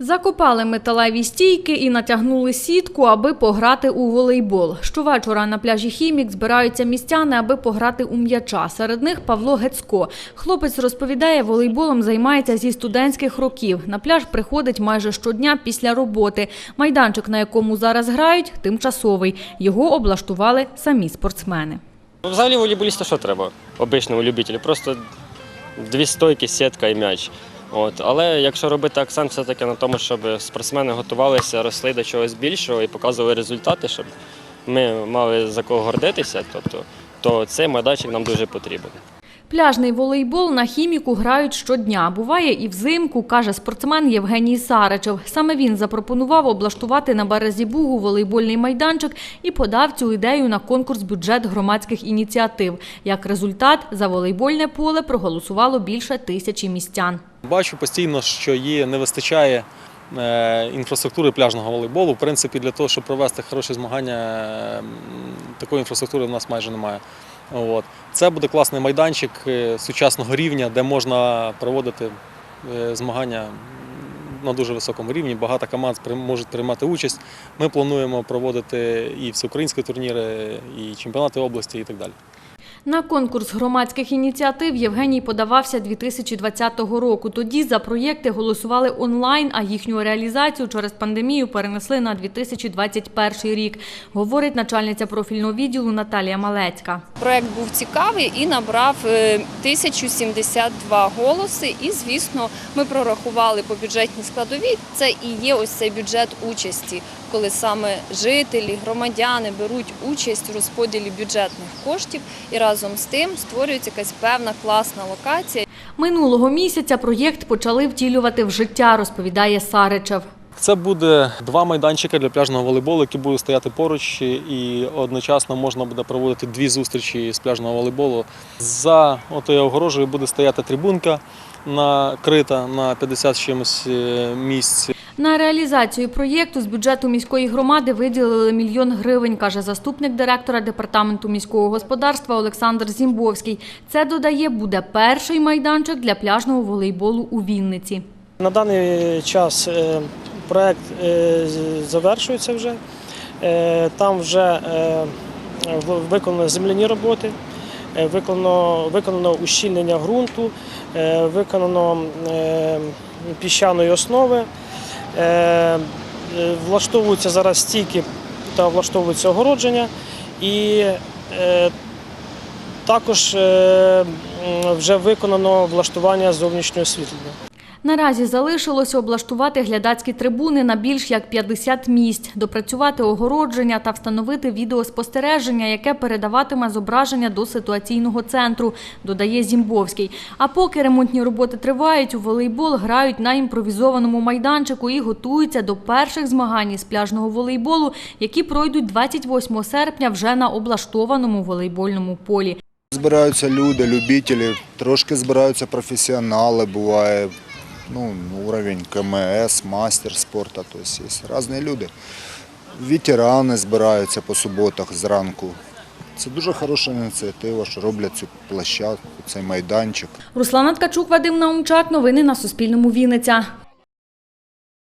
Закопали металеві стійки і натягнули сітку, аби пограти у волейбол. Щовечора на пляжі Хімік збираються містяни, аби пограти у м'яча. Серед них Павло Гецько. Хлопець розповідає, волейболом займається зі студентських років. На пляж приходить майже щодня після роботи. Майданчик, на якому зараз грають, тимчасовий. Його облаштували самі спортсмени. Ну, Взагалі волейболісту що треба? Обичному любителю. Просто дві стойки, сітка і м'яч. От. Але якщо робити акцент все-таки на тому, щоб спортсмени готувалися, росли до чогось більшого і показували результати, щоб ми мали за кого гордитися, тобто, то цей майданчик нам дуже потрібен. Пляжний волейбол на хіміку грають щодня. Буває і взимку, каже спортсмен Євгеній Саричев. Саме він запропонував облаштувати на березі Бугу волейбольний майданчик і подав цю ідею на конкурс бюджет громадських ініціатив. Як результат, за волейбольне поле проголосувало більше тисячі містян. Бачу постійно, що є не вистачає е, інфраструктури пляжного волейболу. В принципі, для того, щоб провести хороші змагання, такої інфраструктури в нас майже немає. От. Це буде класний майданчик е, сучасного рівня, де можна проводити е, змагання на дуже високому рівні. Багато команд можуть приймати участь. Ми плануємо проводити і всеукраїнські турніри, і чемпіонати області, і так далі. На конкурс громадських ініціатив Євгеній подавався 2020 року. Тоді за проєкти голосували онлайн, а їхню реалізацію через пандемію перенесли на 2021 рік, говорить начальниця профільного відділу Наталія Малецька. Проект був цікавий і набрав е, 1072 голоси. І, звісно, ми прорахували по бюджетній складовій. Це і є ось цей бюджет участі, коли саме жителі, громадяни беруть участь у розподілі бюджетних коштів, і разом з тим створюється якась певна класна локація. Минулого місяця проєкт почали втілювати в життя, розповідає Саричев. Це буде два майданчики для пляжного волейболу, які будуть стояти поруч, і одночасно можна буде проводити дві зустрічі з пляжного волейболу. За отою огорожею буде стояти трибунка накрита на 50 чимось е, місць. На реалізацію проєкту з бюджету міської громади виділили мільйон гривень, каже заступник директора департаменту міського господарства Олександр Зімбовський. Це додає буде перший майданчик для пляжного волейболу у Вінниці. На даний час е, проект е, завершується вже. Е, Там вже виконано земляні роботи, виконано, виконано ущільнення ґрунту, виконано піщаної основи. Е, е, Влаштовуються зараз стійки та влаштовується огородження. І е, також вже виконано влаштування зовнішнього освітлення. Наразі залишилося облаштувати глядацькі трибуни на більш як 50 місць, допрацювати огородження та встановити відеоспостереження, яке передаватиме зображення до ситуаційного центру, додає Зімбовський. А поки ремонтні роботи тривають, у волейбол грають на імпровізованому майданчику і готуються до перших змагань із пляжного волейболу, які пройдуть 28 серпня вже на облаштованому волейбольному полі. Збираються люди, любителі, трошки збираються професіонали, буває ну, уровень КМС, мастер спорту, есть есть різні люди. Ветерани збираються по суботах зранку. Це дуже хороша ініціатива, що роблять цю площадку, цей майданчик. Руслана Ткачук, Вадим Наумчак. Новини на Суспільному. Вінниця.